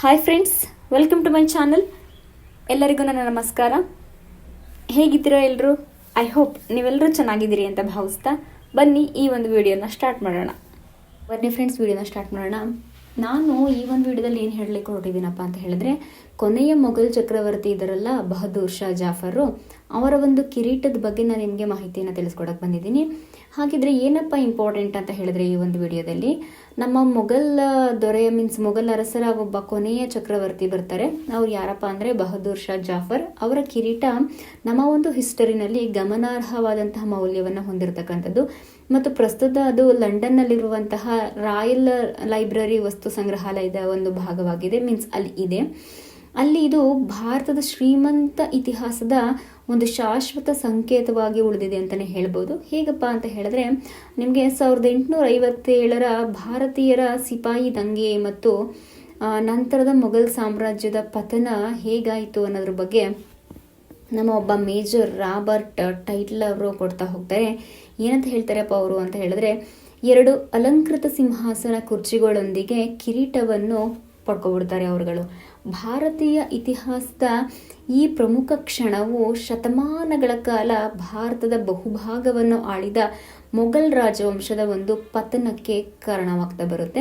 Hi friends welcome to my channel ಎಲ್ಲರಿಗೂ ನನ್ನ ನಮಸ್ಕಾರ. ಹೇಗಿದ್ದೀರಾ ಎಲ್ಲರೂ ಐ ಹೋಪ್ ನೀವೆಲ್ಲರೂ ಚೆನ್ನಾಗಿದ್ದೀರಿ ಅಂತ ಭಾವಿಸ್ತಾ ಬನ್ನಿ ಈ ಒಂದು ವಿಡಿಯೋನ ಸ್ಟಾರ್ಟ್ ಮಾಡೋಣ. ಬನ್ನಿ ಫ್ರೆಂಡ್ಸ್ ವಿಡಿಯೋನ ಸ್ಟಾರ್ಟ್ ಮಾಡೋಣ. ನಾನು ಈ ಒಂದು ವಿಡಿಯೋದಲ್ಲಿ ಏನು ಹೇಳಲಿಕ್ಕೆ ಹೊರಟಿದ್ದೀನಪ್ಪ ಅಂತ ಹೇಳಿದ್ರೆ, ಕೊನೆಯ ಮೊಘಲ್ ಚಕ್ರವರ್ತಿ ಇದರಲ್ಲ ಬಹದ್ದೂರ್ ಶಾ ಜಾಫರು, ಅವರ ಒಂದು ಕಿರೀಟದ ಬಗ್ಗೆ ನಾನು ನಿಮಗೆ ಮಾಹಿತಿಯನ್ನು ತಿಳಿಸ್ಕೊಡಕ್ಕೆ ಬಂದಿದ್ದೀನಿ. ಹಾಗಿದ್ರೆ ಏನಪ್ಪ ಇಂಪಾರ್ಟೆಂಟ್ ಅಂತ ಹೇಳಿದ್ರೆ ಈ ಒಂದು ವಿಡಿಯೋದಲ್ಲಿ? ನಮ್ಮ ಮೊಘಲ್ ದೊರೆಯ ಮೀನ್ಸ್ ಮೊಘಲ್ ಅರಸರ ಒಬ್ಬ ಕೊನೆಯ ಚಕ್ರವರ್ತಿ ಬರ್ತಾರೆ. ಅವ್ರು ಯಾರಪ್ಪ ಅಂದರೆ ಬಹದ್ದೂರ್ ಶಾ ಜಾಫರ್. ಅವರ ಕಿರೀಟ ನಮ್ಮ ಒಂದು ಹಿಸ್ಟರಿನಲ್ಲಿ ಗಮನಾರ್ಹವಾದಂತಹ ಮೌಲ್ಯವನ್ನು ಹೊಂದಿರತಕ್ಕಂಥದ್ದು. ಮತ್ತು ಪ್ರಸ್ತುತ ಅದು ಲಂಡನ್ನಲ್ಲಿರುವಂತಹ ರಾಯಲ್ ಲೈಬ್ರರಿ ವಸ್ತು ಸಂಗ್ರಹಾಲಯದ ಒಂದು ಭಾಗವಾಗಿದೆ ಮೀನ್ಸ್ ಅಲ್ಲಿ ಇದೆ. ಅಲ್ಲಿ ಇದು ಭಾರತದ ಶ್ರೀಮಂತ ಇತಿಹಾಸದ ಒಂದು ಶಾಶ್ವತ ಸಂಕೇತವಾಗಿ ಉಳಿದಿದೆ ಅಂತಲೇ ಹೇಳ್ಬೋದು. ಹೇಗಪ್ಪ ಅಂತ ಹೇಳಿದ್ರೆ, ನಿಮಗೆ ಸಾವಿರದ ಎಂಟುನೂರ ಐವತ್ತೇಳರ ಭಾರತೀಯರ ಸಿಪಾಯಿ ದಂಗೆ ಮತ್ತು ನಂತರದ ಮೊಘಲ್ ಸಾಮ್ರಾಜ್ಯದ ಪತನ ಹೇಗಾಯಿತು ಅನ್ನೋದ್ರ ಬಗ್ಗೆ ನಮ್ಮ ಒಬ್ಬ ಮೇಜರ್ ರಾಬರ್ಟ್ ಟೈಟ್ಲ್ ಅವರು ಕೊಡ್ತಾ ಹೋಗ್ತಾರೆ. ಏನಂತ ಹೇಳ್ತಾರಪ್ಪ ಅವರು ಅಂತ ಹೇಳಿದ್ರೆ, ಎರಡು ಅಲಂಕೃತ ಸಿಂಹಾಸನ ಕುರ್ಚಿಗಳೊಂದಿಗೆ ಕಿರೀಟವನ್ನು ಪಡ್ಕೊಬಿಡ್ತಾರೆ ಅವರುಗಳು. ಭಾರತೀಯ ಇತಿಹಾಸದ ಈ ಪ್ರಮುಖ ಕ್ಷಣವು ಶತಮಾನಗಳ ಕಾಲ ಭಾರತದ ಬಹುಭಾಗವನ್ನು ಆಳಿದ ಮೊಘಲ್ ರಾಜವಂಶದ ಒಂದು ಪತನಕ್ಕೆ ಕಾರಣವಾಗ್ತಾ ಬರುತ್ತೆ.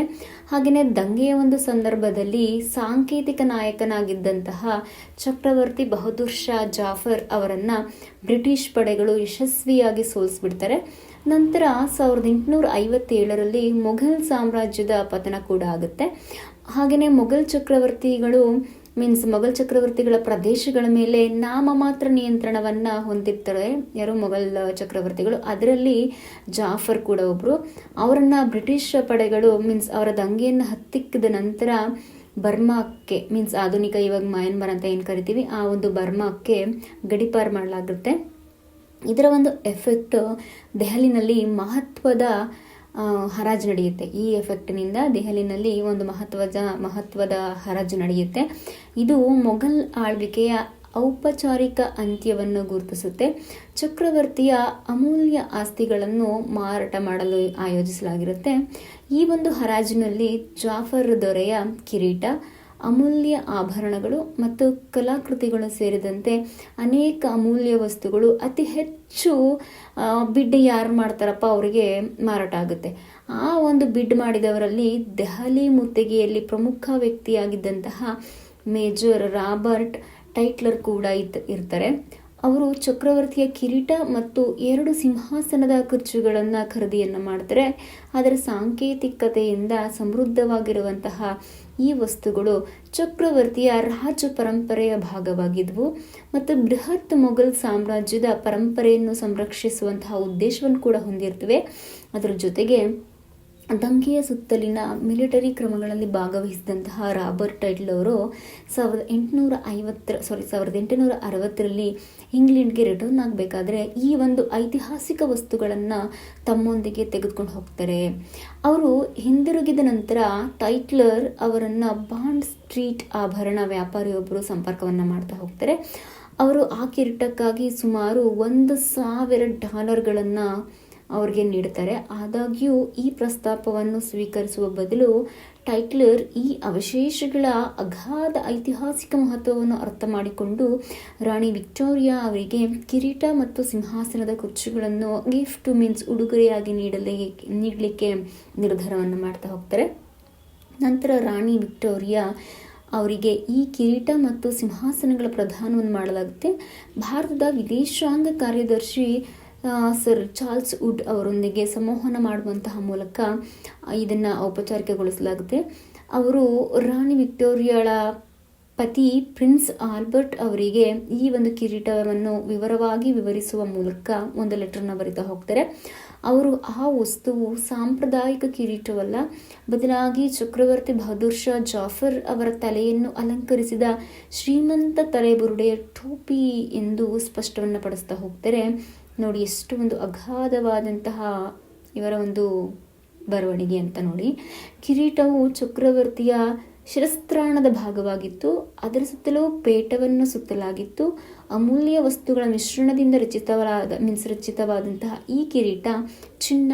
ಹಾಗೆಯೇ ದಂಗೆಯ ಒಂದು ಸಂದರ್ಭದಲ್ಲಿ ಸಾಂಕೇತಿಕ ನಾಯಕನಾಗಿದ್ದಂತಹ ಚಕ್ರವರ್ತಿ ಬಹದ್ದೂರ್ ಶಾ ಜಾಫರ್ ಅವರನ್ನು ಬ್ರಿಟಿಷ್ ಪಡೆಗಳು ಯಶಸ್ವಿಯಾಗಿ ಸೋಲಿಸ್ಬಿಡ್ತಾರೆ. ನಂತರ ಸಾವಿರದ ಎಂಟುನೂರ ಐವತ್ತೇಳರಲ್ಲಿ ಮೊಘಲ್ ಸಾಮ್ರಾಜ್ಯದ ಪತನ ಕೂಡ ಆಗುತ್ತೆ. ಹಾಗೆಯೇ ಮೊಘಲ್ ಚಕ್ರವರ್ತಿಗಳು ಮೀನ್ಸ್ ಮೊಘಲ್ ಚಕ್ರವರ್ತಿಗಳ ಪ್ರದೇಶಗಳ ಮೇಲೆ ನಾಮ ಮಾತ್ರ ನಿಯಂತ್ರಣವನ್ನ ಹೊಂದಿರ್ತಾರೆ. ಯಾರು? ಮೊಘಲ್ ಚಕ್ರವರ್ತಿಗಳು. ಅದರಲ್ಲಿ ಜಾಫರ್ ಕೂಡ ಒಬ್ಬರು ಅವರನ್ನ ಬ್ರಿಟಿಷ್ ಪಡೆಗಳು ಮೀನ್ಸ್ ಅವರ ದಂಗೆಯನ್ನು ಹತ್ತಿಕ್ಕಿದ ನಂತರ ಬರ್ಮಾಕ್ಕೆ ಮೀನ್ಸ್ ಆಧುನಿಕ ಇವಾಗ ಮಯನ್ಮಾರ್ ಅಂತ ಏನು ಕರಿತೀವಿ, ಆ ಒಂದು ಬರ್ಮಾಕ್ಕೆ ಗಡಿಪಾರು ಮಾಡಲಾಗುತ್ತೆ ಇದರ ಒಂದು ಎಫೆಕ್ಟ್ ದೆಹಲಿನಲ್ಲಿ ಮಹತ್ವದ ಹರಾಜು ನಡೆಯುತ್ತೆ. ಈ ಎಫೆಕ್ಟ್ನಿಂದ ದೆಹಲಿನಲ್ಲಿ ಒಂದು ಮಹತ್ವದ ಮಹತ್ವದ ಹರಾಜು ನಡೆಯುತ್ತೆ. ಇದು ಮೊಘಲ್ ಆಳ್ವಿಕೆಯ ಔಪಚಾರಿಕ ಅಂತ್ಯವನ್ನು ಗುರುತಿಸುತ್ತೆ. ಚಕ್ರವರ್ತಿಯ ಅಮೂಲ್ಯ ಆಸ್ತಿಗಳನ್ನು ಮಾರಾಟ ಮಾಡಲು ಆಯೋಜಿಸಲಾಗಿರುತ್ತೆ. ಈ ಒಂದು ಹರಾಜಿನಲ್ಲಿ ಜಾಫರ್ ದೊರೆಯ ಕಿರೀಟ ಅಮೂಲ್ಯ ಆಭರಣಗಳು ಮತ್ತು ಕಲಾಕೃತಿಗಳು ಸೇರಿದಂತೆ ಅನೇಕ ಅಮೂಲ್ಯ ವಸ್ತುಗಳು ಅತಿ ಹೆಚ್ಚು ಬಿಡ್ ಯಾರು ಮಾಡ್ತಾರಪ್ಪ ಅವರಿಗೆ ಮಾರಾಟ ಆಗುತ್ತೆ. ಆ ಒಂದು ಬಿಡ್ ಮಾಡಿದವರಲ್ಲಿ ದೆಹಲಿ ಮುತ್ತಿಗೆಯಲ್ಲಿ ಪ್ರಮುಖ ವ್ಯಕ್ತಿಯಾಗಿದ್ದಂತಹ ಮೇಜರ್ ರಾಬರ್ಟ್ ಟೈಟ್ಲರ್ ಕೂಡ ಇರ್ತಾರೆ. ಅವರು ಚಕ್ರವರ್ತಿಯ ಕಿರೀಟ ಮತ್ತು ಎರಡು ಸಿಂಹಾಸನದ ಖರ್ಚುಗಳನ್ನು ಖರೀದಿಯನ್ನು ಮಾಡ್ತಾರೆ. ಅದರ ಸಾಂಕೇತಿಕತೆಯಿಂದ ಸಮೃದ್ಧವಾಗಿರುವಂತಹ ಈ ವಸ್ತುಗಳು ಚಕ್ರವರ್ತಿಯ ರಾಜ ಪರಂಪರೆಯ ಭಾಗವಾಗಿದ್ವು ಮತ್ತು ಬೃಹತ್ ಮೊಘಲ್ ಸಾಮ್ರಾಜ್ಯದ ಪರಂಪರೆಯನ್ನು ಸಂರಕ್ಷಿಸುವಂತಹ ಉದ್ದೇಶವನ್ನು ಕೂಡ ಹೊಂದಿರ್ತವೆ. ಅದರ ಜೊತೆಗೆ ದಂಗೆಯ ಸುತ್ತಲಿನ ಮಿಲಿಟರಿ ಕ್ರಮಗಳಲ್ಲಿ ಭಾಗವಹಿಸಿದಂತಹ ರಾಬರ್ಟ್ ಟೈಟ್ಲ್ ಅವರು ಸಾವಿರದ ಎಂಟುನೂರ ಐವತ್ತರ ಸಾರಿ ಸಾವಿರದ ಎಂಟುನೂರ ಅರವತ್ತರಲ್ಲಿ ಇಂಗ್ಲೆಂಡ್ಗೆ ರಿಟರ್ನ್ ಆಗಬೇಕಾದ್ರೆ ಈ ಒಂದು ಐತಿಹಾಸಿಕ ವಸ್ತುಗಳನ್ನು ತಮ್ಮೊಂದಿಗೆ ತೆಗೆದುಕೊಂಡು ಹೋಗ್ತಾರೆ. ಅವರು ಹಿಂದಿರುಗಿದ ನಂತರ ಟೈಟ್ಲರ್ ಅವರನ್ನು ಬಾಂಡ್ ಸ್ಟ್ರೀಟ್ ಆಭರಣ ವ್ಯಾಪಾರಿಯೊಬ್ಬರು ಸಂಪರ್ಕವನ್ನು ಮಾಡ್ತಾ ಹೋಗ್ತಾರೆ. ಅವರು ಆ ಕಿರೀಟಕ್ಕಾಗಿ ಸುಮಾರು ಒಂದು ಸಾವಿರ ಡಾಲರ್ಗಳನ್ನು ಅವ್ರಿಗೆ ನೀಡ್ತಾರೆ. ಆದಾಗ್ಯೂ ಈ ಪ್ರಸ್ತಾಪವನ್ನು ಸ್ವೀಕರಿಸುವ ಬದಲು ಟೈಟ್ಲರ್ ಈ ಅವಶೇಷಗಳ ಅಗಾಧ ಐತಿಹಾಸಿಕ ಮಹತ್ವವನ್ನು ಅರ್ಥ ಮಾಡಿಕೊಂಡು ರಾಣಿ ವಿಕ್ಟೋರಿಯಾ ಅವರಿಗೆ ಕಿರೀಟ ಮತ್ತು ಸಿಂಹಾಸನದ ಕುರ್ಚಿಗಳನ್ನು ಗಿಫ್ಟ್ ಮೀನ್ಸ್ ಉಡುಗೊರೆಯಾಗಿ ನೀಡಲಿ ನೀಡಲಿಕ್ಕೆ ನಿರ್ಧಾರವನ್ನು ಮಾಡ್ತಾ ಹೋಗ್ತಾರೆ. ನಂತರ ರಾಣಿ ವಿಕ್ಟೋರಿಯಾ ಅವರಿಗೆ ಈ ಕಿರೀಟ ಮತ್ತು ಸಿಂಹಾಸನಗಳ ಪ್ರಧಾನವನ್ನು ಮಾಡಲಾಗುತ್ತೆ. ಭಾರತದ ವಿದೇಶಾಂಗ ಕಾರ್ಯದರ್ಶಿ ಸರ್ ಚಾರ್ಲ್ಸ್ ವುಡ್ ಅವರೊಂದಿಗೆ ಸಂವಹನ ಮಾಡುವಂತಹ ಮೂಲಕ ಇದನ್ನು ಔಪಚಾರಿಕಗೊಳಿಸಲಾಗುತ್ತೆ. ಅವರು ರಾಣಿ ವಿಕ್ಟೋರಿಯಾಳ ಪತಿ ಪ್ರಿನ್ಸ್ ಆಲ್ಬರ್ಟ್ ಅವರಿಗೆ ಈ ಒಂದು ಕಿರೀಟವನ್ನು ವಿವರವಾಗಿ ವಿವರಿಸುವ ಮೂಲಕ ಒಂದು ಲೆಟರ್ನ ಬರಿತಾ ಹೋಗ್ತಾರೆ. ಅವರು ಆ ವಸ್ತುವು ಸಾಂಪ್ರದಾಯಿಕ ಕಿರೀಟವಲ್ಲ, ಬದಲಾಗಿ ಚಕ್ರವರ್ತಿ ಬಹದ್ದೂರ್ ಶಾ ಜಾಫರ್ ಅವರ ತಲೆಯನ್ನು ಅಲಂಕರಿಸಿದ ಶ್ರೀಮಂತ ತಲೆಬುರುಡೆಯ ಟೋಪಿ ಎಂದು ಸ್ಪಷ್ಟವನ್ನು ಪಡಿಸ್ತಾ ಹೋಗ್ತಾರೆ. ನೋಡಿ, ಎಷ್ಟು ಒಂದು ಅಗಾಧವಾದಂತಹ ಇವರ ಒಂದು ಬರವಣಿಗೆ ಅಂತ ನೋಡಿ. ಕಿರೀಟವು ಚಕ್ರವರ್ತಿಯ ಶಿರಸ್ತ್ರಾಣದ ಭಾಗವಾಗಿತ್ತು. ಅದರ ಸುತ್ತಲೂ ಪೇಟವನ್ನು ಸುತ್ತಲಾಗಿತ್ತು. ಅಮೂಲ್ಯ ವಸ್ತುಗಳ ಮಿಶ್ರಣದಿಂದ ರಚಿತವಾದ, ಮೀನ್ಸ್ ರಚಿತವಾದಂತಹ ಈ ಕಿರೀಟ ಚಿನ್ನ,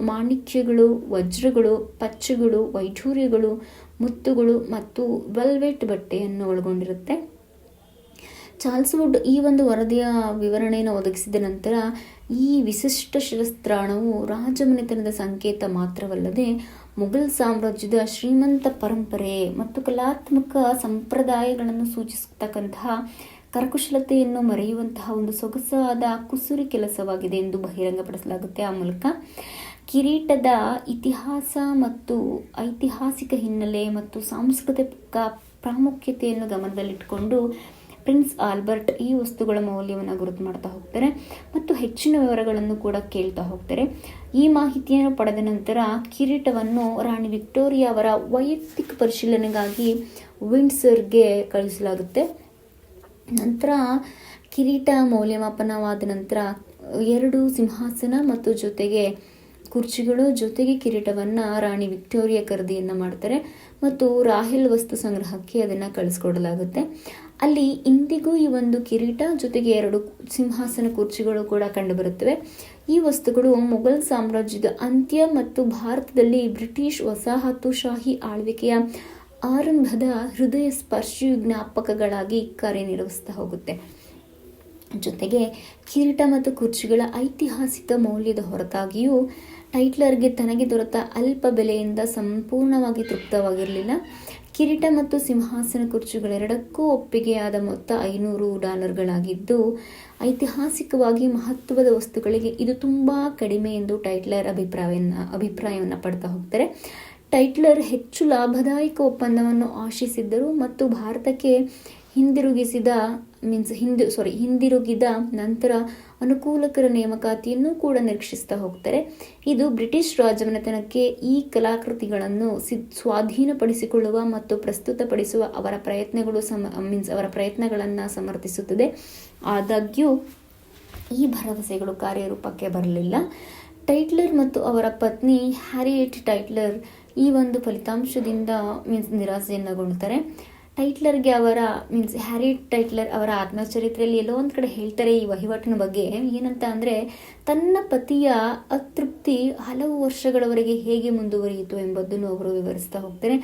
ಮಾಣಿಕ್ಯಗಳು, ವಜ್ರಗಳು, ಪಚ್ಚೆಗಳು, ವೈಢೂರ್ಯಗಳು, ಮುತ್ತುಗಳು ಮತ್ತು ವೆಲ್ವೆಟ್ ಬಟ್ಟೆಯನ್ನು ಒಳಗೊಂಡಿರುತ್ತೆ. ಚಾರ್ಲ್ಸ್ ವುಡ್ ಈ ಒಂದು ವರದಿಯ ವಿವರಣೆಯನ್ನು ಒದಗಿಸಿದ ನಂತರ ಈ ವಿಶಿಷ್ಟ ಶಿರಸ್ತ್ರಾಣವು ರಾಜಮನೆತನದ ಸಂಕೇತ ಮಾತ್ರವಲ್ಲದೆ ಮೊಘಲ್ ಸಾಮ್ರಾಜ್ಯದ ಶ್ರೀಮಂತ ಪರಂಪರೆ ಮತ್ತು ಕಲಾತ್ಮಕ ಸಂಪ್ರದಾಯಗಳನ್ನು ಸೂಚಿಸತಕ್ಕಂತಹ ಕರಕುಶಲತೆಯನ್ನು ಮರೆಯುವಂತಹ ಒಂದು ಸೊಗಸಾದ ಕುಸುರಿ ಕೆಲಸವಾಗಿದೆ ಎಂದು ಬಹಿರಂಗಪಡಿಸಲಾಗುತ್ತೆ. ಆ ಮೂಲಕ ಕಿರೀಟದ ಇತಿಹಾಸ ಮತ್ತು ಐತಿಹಾಸಿಕ ಹಿನ್ನೆಲೆ ಮತ್ತು ಸಾಂಸ್ಕೃತಿಕ ಪ್ರಾಮುಖ್ಯತೆಯನ್ನು ಗಮನದಲ್ಲಿಟ್ಟುಕೊಂಡು ಪ್ರಿನ್ಸ್ ಆಲ್ಬರ್ಟ್ ಈ ವಸ್ತುಗಳ ಮೌಲ್ಯವನ್ನು ಗುರುತು ಮಾಡ್ತಾ ಹೋಗ್ತಾರೆ ಮತ್ತು ಹೆಚ್ಚಿನ ವಿವರಗಳನ್ನು ಕೂಡ ಕೇಳ್ತಾ ಹೋಗ್ತಾರೆ. ಈ ಮಾಹಿತಿಯನ್ನು ಪಡೆದ ನಂತರ ಕಿರೀಟವನ್ನು ರಾಣಿ ವಿಕ್ಟೋರಿಯಾ ಅವರ ವೈಯಕ್ತಿಕ ಪರಿಶೀಲನೆಗಾಗಿ ವಿಂಡ್ಸರ್ಗೆ ಕಳಿಸಲಾಗುತ್ತೆ. ನಂತರ ಕಿರೀಟ ಮೌಲ್ಯಮಾಪನವಾದ ನಂತರ ಎರಡು ಸಿಂಹಾಸನ ಮತ್ತು ಜೊತೆಗೆ ಕುರ್ಚಿಗಳು, ಜೊತೆಗೆ ಕಿರೀಟವನ್ನು ರಾಣಿ ವಿಕ್ಟೋರಿಯಾ ಖರೀದಿಯನ್ನು ಮಾಡ್ತಾರೆ ಮತ್ತು ರಾಹಿಲ್ ವಸ್ತು ಸಂಗ್ರಹಕ್ಕೆ ಅದನ್ನು ಕಳಿಸ್ಕೊಡಲಾಗುತ್ತೆ. ಅಲ್ಲಿ ಇಂದಿಗೂ ಈ ಒಂದು ಕಿರೀಟ ಜೊತೆಗೆ ಎರಡು ಸಿಂಹಾಸನ ಕುರ್ಚಿಗಳು ಕೂಡ ಕಂಡುಬರುತ್ತವೆ. ಈ ವಸ್ತುಗಳು ಮೊಘಲ್ ಸಾಮ್ರಾಜ್ಯದ ಅಂತ್ಯ ಮತ್ತು ಭಾರತದಲ್ಲಿ ಬ್ರಿಟಿಷ್ ವಸಾಹತುಶಾಹಿ ಆಳ್ವಿಕೆಯ ಆರಂಭದ ಹೃದಯ ಸ್ಪರ್ಶಿ ಜ್ಞಾಪಕಗಳಾಗಿ ಕಾರ್ಯನಿರ್ವಹಿಸ್ತಾ ಹೋಗುತ್ತೆ. ಜೊತೆಗೆ ಕಿರೀಟ ಮತ್ತು ಕುರ್ಚಿಗಳ ಐತಿಹಾಸಿಕ ಮೌಲ್ಯದ ಹೊರತಾಗಿಯೂ ಟೈಟ್ಲರ್ಗೆ ತನಗೆ ದೊರೆತ ಅಲ್ಪ ಬೆಲೆಯಿಂದ ಸಂಪೂರ್ಣವಾಗಿ ತೃಪ್ತವಾಗಿರಲಿಲ್ಲ. ಕಿರೀಟ ಮತ್ತು ಸಿಂಹಾಸನ ಕುರ್ಚಿಗಳೆರಡಕ್ಕೂ ಒಪ್ಪಿಗೆಯಾದ ಮೊತ್ತ ಐನೂರು ಡಾಲರ್ಗಳಾಗಿದ್ದು, ಐತಿಹಾಸಿಕವಾಗಿ ಮಹತ್ವದ ವಸ್ತುಗಳಿಗೆ ಇದು ತುಂಬ ಕಡಿಮೆ ಎಂದು ಟೈಟ್ಲರ್ ಅಭಿಪ್ರಾಯವನ್ನ ಅಭಿಪ್ರಾಯವನ್ನು ಪಡ್ತಾ ಹೋಗ್ತಾರೆ. ಟೈಟ್ಲರ್ ಹೆಚ್ಚು ಲಾಭದಾಯಕ ಒಪ್ಪಂದವನ್ನು ಆಶಿಸಿದ್ದರು ಮತ್ತು ಭಾರತಕ್ಕೆ ಹಿಂದಿರುಗಿಸಿದ ಮೀನ್ಸ್ ಹಿಂದಿ ಸಾರಿ ಹಿಂದಿರುಗಿದ ನಂತರ ಅನುಕೂಲಕರ ನೇಮಕಾತಿಯನ್ನು ಕೂಡ ನಿರೀಕ್ಷಿಸ್ತಾ ಹೋಗ್ತಾರೆ. ಇದು ಬ್ರಿಟಿಷ್ ರಾಜಮನೆತನಕ್ಕೆ ಈ ಕಲಾಕೃತಿಗಳನ್ನು ಸ್ವಾಧೀನಪಡಿಸಿಕೊಳ್ಳುವ ಮತ್ತು ಪ್ರಸ್ತುತಪಡಿಸುವ ಅವರ ಪ್ರಯತ್ನಗಳು ಸಮ ಮೀನ್ಸ್ ಅವರ ಪ್ರಯತ್ನಗಳನ್ನು ಸಮರ್ಥಿಸುತ್ತದೆ. ಆದಾಗ್ಯೂ ಈ ಭರವಸೆಗಳು ಕಾರ್ಯರೂಪಕ್ಕೆ ಬರಲಿಲ್ಲ. ಟೈಟ್ಲರ್ ಮತ್ತು ಅವರ ಪತ್ನಿ ಹ್ಯಾರಿಯೇಟ್ ಟೈಟ್ಲರ್ ಈ ಒಂದು ಫಲಿತಾಂಶದಿಂದ ಮೀನ್ಸ್ ನಿರಾಸೆಯನ್ನಗೊಳ್ತಾರೆ ಟೈಟ್ಲರ್ಗೆ ಅವರ, ಮೀನ್ಸ್ ಹ್ಯಾರಿ ಟೈಟ್ಲರ್ ಅವರ ಆತ್ಮಚರಿತ್ರೆಯಲ್ಲಿ ಎಲ್ಲೋ ಒಂದು ಕಡೆ ಹೇಳ್ತಾರೆ ಈ ವಹಿವಾಟಿನ ಬಗ್ಗೆ. ಏನಂತ ಅಂದರೆ, ತನ್ನ ಪತಿಯ ಅತೃಪ್ತಿ ಹಲವು ವರ್ಷಗಳವರೆಗೆ ಹೇಗೆ ಮುಂದುವರಿಯಿತು ಎಂಬುದನ್ನು ಅವರು ವಿವರಿಸ್ತಾ ಹೋಗ್ತಾರೆ.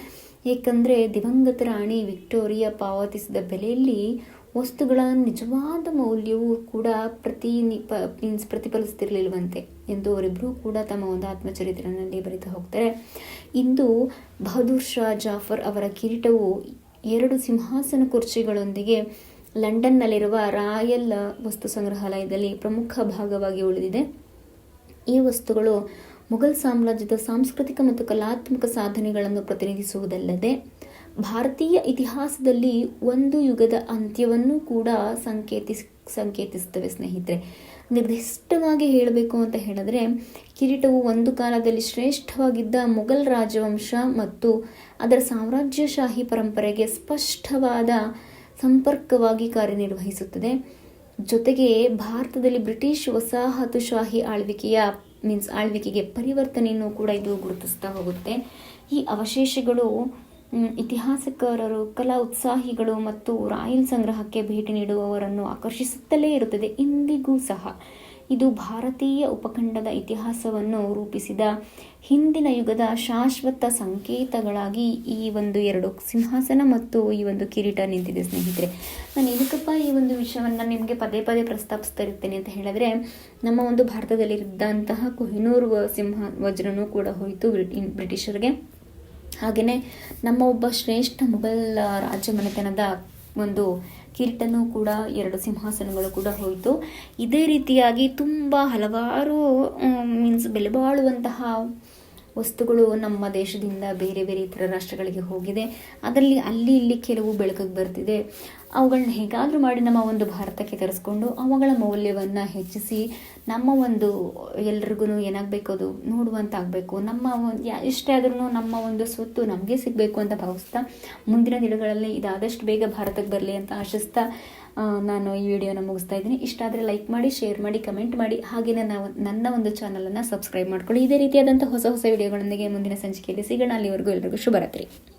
ಏಕೆಂದರೆ, ದಿವಂಗತ ರಾಣಿ ವಿಕ್ಟೋರಿಯಾ ಪಾವತಿಸಿದ ಬೆಲೆಯಲ್ಲಿ ವಸ್ತುಗಳ ನಿಜವಾದ ಮೌಲ್ಯವು ಕೂಡ ಪ್ರತಿ ಮೀನ್ಸ್ ಪ್ರತಿಫಲಿಸ್ತಿರ್ಲಿಲ್ವಂತೆ ಎಂದು ಅವರಿಬ್ಬರೂ ಕೂಡ ತಮ್ಮ ಒಂದು ಆತ್ಮಚರಿತ್ರೆಯಲ್ಲಿ ಬರಿತಾ ಹೋಗ್ತಾರೆ. ಇಂದು ಬಹದ್ದೂರ್ ಶಾ ಜಾಫರ್ ಅವರ ಕಿರೀಟವು ಎರಡು ಸಿಂಹಾಸನ ಕುರ್ಚಿಗಳೊಂದಿಗೆ ಲಂಡನ್ನಲ್ಲಿರುವ ರಾಯಲ್ ವಸ್ತು ಸಂಗ್ರಹಾಲಯದಲ್ಲಿ ಪ್ರಮುಖ ಭಾಗವಾಗಿ ಉಳಿದಿದೆ. ಈ ವಸ್ತುಗಳು ಮೊಘಲ್ ಸಾಮ್ರಾಜ್ಯದ ಸಾಂಸ್ಕೃತಿಕ ಮತ್ತು ಕಲಾತ್ಮಕ ಸಾಧನೆಗಳನ್ನು ಪ್ರತಿನಿಧಿಸುವುದಲ್ಲದೆ ಭಾರತೀಯ ಇತಿಹಾಸದಲ್ಲಿ ಒಂದು ಯುಗದ ಅಂತ್ಯವನ್ನು ಕೂಡ ಸಂಕೇತಿಸ್ ಸಂಕೇತಿಸುತ್ತವೆ ಸ್ನೇಹಿತರೆ. ನಿರ್ದಿಷ್ಟವಾಗಿ ಹೇಳಬೇಕು ಅಂತ ಹೇಳಿದ್ರೆ, ಕಿರೀಟವು ಒಂದು ಕಾಲದಲ್ಲಿ ಶ್ರೇಷ್ಠವಾಗಿದ್ದ ಮೊಘಲ್ ರಾಜವಂಶ ಮತ್ತು ಅದರ ಸಾಮ್ರಾಜ್ಯಶಾಹಿ ಪರಂಪರೆಗೆ ಸ್ಪಷ್ಟವಾದ ಸಂಪರ್ಕವಾಗಿ ಕಾರ್ಯನಿರ್ವಹಿಸುತ್ತದೆ. ಜೊತೆಗೆ ಭಾರತದಲ್ಲಿ ಬ್ರಿಟಿಷ್ ವಸಾಹತುಶಾಹಿ ಆಳ್ವಿಕೆಯ ಮೀನ್ಸ್ ಆಳ್ವಿಕೆಗೆ ಪರಿವರ್ತನೆಯನ್ನು ಕೂಡ ಇದು ಗುರುತಿಸ್ತಾ ಹೋಗುತ್ತೆ. ಈ ಅವಶೇಷಗಳು ಇತಿಹಾಸಕಾರರು, ಕಲಾ ಉತ್ಸಾಹಿಗಳು ಮತ್ತು ರಾಯಲ್ ಸಂಗ್ರಹಕ್ಕೆ ಭೇಟಿ ನೀಡುವವರನ್ನು ಆಕರ್ಷಿಸುತ್ತಲೇ ಇರುತ್ತದೆ. ಇಂದಿಗೂ ಸಹ ಇದು ಭಾರತೀಯ ಉಪಖಂಡದ ಇತಿಹಾಸವನ್ನು ರೂಪಿಸಿದ ಹಿಂದಿನ ಯುಗದ ಶಾಶ್ವತ ಸಂಕೇತಗಳಾಗಿ ಈ ಒಂದು ಎರಡು ಸಿಂಹಾಸನ ಮತ್ತು ಈ ಒಂದು ಕಿರೀಟ ನಿಂತಿದೆ, ಸ್ನೇಹಿತರೆ. ನಾನು ಏನಕ್ಕಪ್ಪ ಈ ಒಂದು ವಿಷಯವನ್ನು ನಿಮಗೆ ಪದೇ ಪದೇ ಪ್ರಸ್ತಾಪಿಸ್ತಾ ಇರ್ತೇನೆ ಅಂತ ಹೇಳಿದ್ರೆ, ನಮ್ಮ ಒಂದು ಭಾರತದಲ್ಲಿದ್ದಂತಹ ಕೊಹಿನೂರ್ ಸಿಂಹ ವಜ್ರನೂ ಕೂಡ ಹೋಯಿತು ಬ್ರಿಟಿಷರಿಗೆ. ಹಾಗೆಯೇ ನಮ್ಮ ಒಬ್ಬ ಶ್ರೇಷ್ಠ ಮೊಘಲ್ ರಾಜ್ಯ ಮನೆತನದ ಒಂದು ಕಿರೀಟನು ಕೂಡ, ಎರಡು ಸಿಂಹಾಸನಗಳು ಕೂಡ ಹೋಯಿತು. ಇದೇ ರೀತಿಯಾಗಿ ತುಂಬ ಹಲವಾರು ಮೀನ್ಸ್ ಬೆಲೆ ಬಾಳುವಂತಹ ವಸ್ತುಗಳು ನಮ್ಮ ದೇಶದಿಂದ ಬೇರೆ ಬೇರೆ ಇತರ ರಾಷ್ಟ್ರಗಳಿಗೆ ಹೋಗಿದೆ. ಅದರಲ್ಲಿ ಅಲ್ಲಿ ಇಲ್ಲಿ ಕೆಲವು ಬೆಳಕಿಗೆ ಬರ್ತಿದೆ. ಅವುಗಳನ್ನ ಹೇಗಾದರೂ ಮಾಡಿ ನಮ್ಮ ಒಂದು ಭಾರತಕ್ಕೆ ತರಿಸ್ಕೊಂಡು ಅವುಗಳ ಮೌಲ್ಯವನ್ನು ಹೆಚ್ಚಿಸಿ ನಮ್ಮ ಒಂದು ಎಲ್ರಿಗೂ ಏನಾಗಬೇಕು ಅದು ನೋಡುವಂತ ಆಗಬೇಕು. ನಮ್ಮ ಎಷ್ಟೇ ಆದ್ರೂ ನಮ್ಮ ಒಂದು ಸ್ವತ್ತು ನಮಗೆ ಸಿಗಬೇಕು ಅಂತ ಭಾವಿಸ್ತಾ ಮುಂದಿನ ದಿನಗಳಲ್ಲಿ ಇದಾದಷ್ಟು ಬೇಗ ಭಾರತಕ್ಕೆ ಬರಲಿ ಅಂತ ಆಶಿಸ್ತಾ ನಾನು ಈ ವಿಡಿಯೋನ ಮುಗಿಸ್ತಾ ಇದ್ದೀನಿ. ಇಷ್ಟ ಆದರೆ ಲೈಕ್ ಮಾಡಿ ಶೇರ್ ಮಾಡಿ ಕಮೆಂಟ್ ಮಾಡಿ. ಹಾಗೆಯೇ ನಾವು ನನ್ನ ಒಂದು ಚಾನಲನ್ನು ಸಬ್ಸ್ಕ್ರೈಬ್ ಮಾಡ್ಕೊಳ್ಳಿ. ಇದೇ ರೀತಿಯಾದಂಥ ಹೊಸ ಹೊಸ ವಿಡಿಯೋಗಳೊಂದಿಗೆ ಮುಂದಿನ ಸಂಚಿಕೆಯಲ್ಲಿ ಸಿಗೋಣ. ಅಲ್ಲಿವರೆಗೂ ಎಲ್ಲರಿಗೂ ಶುಭರಾತ್ರಿ.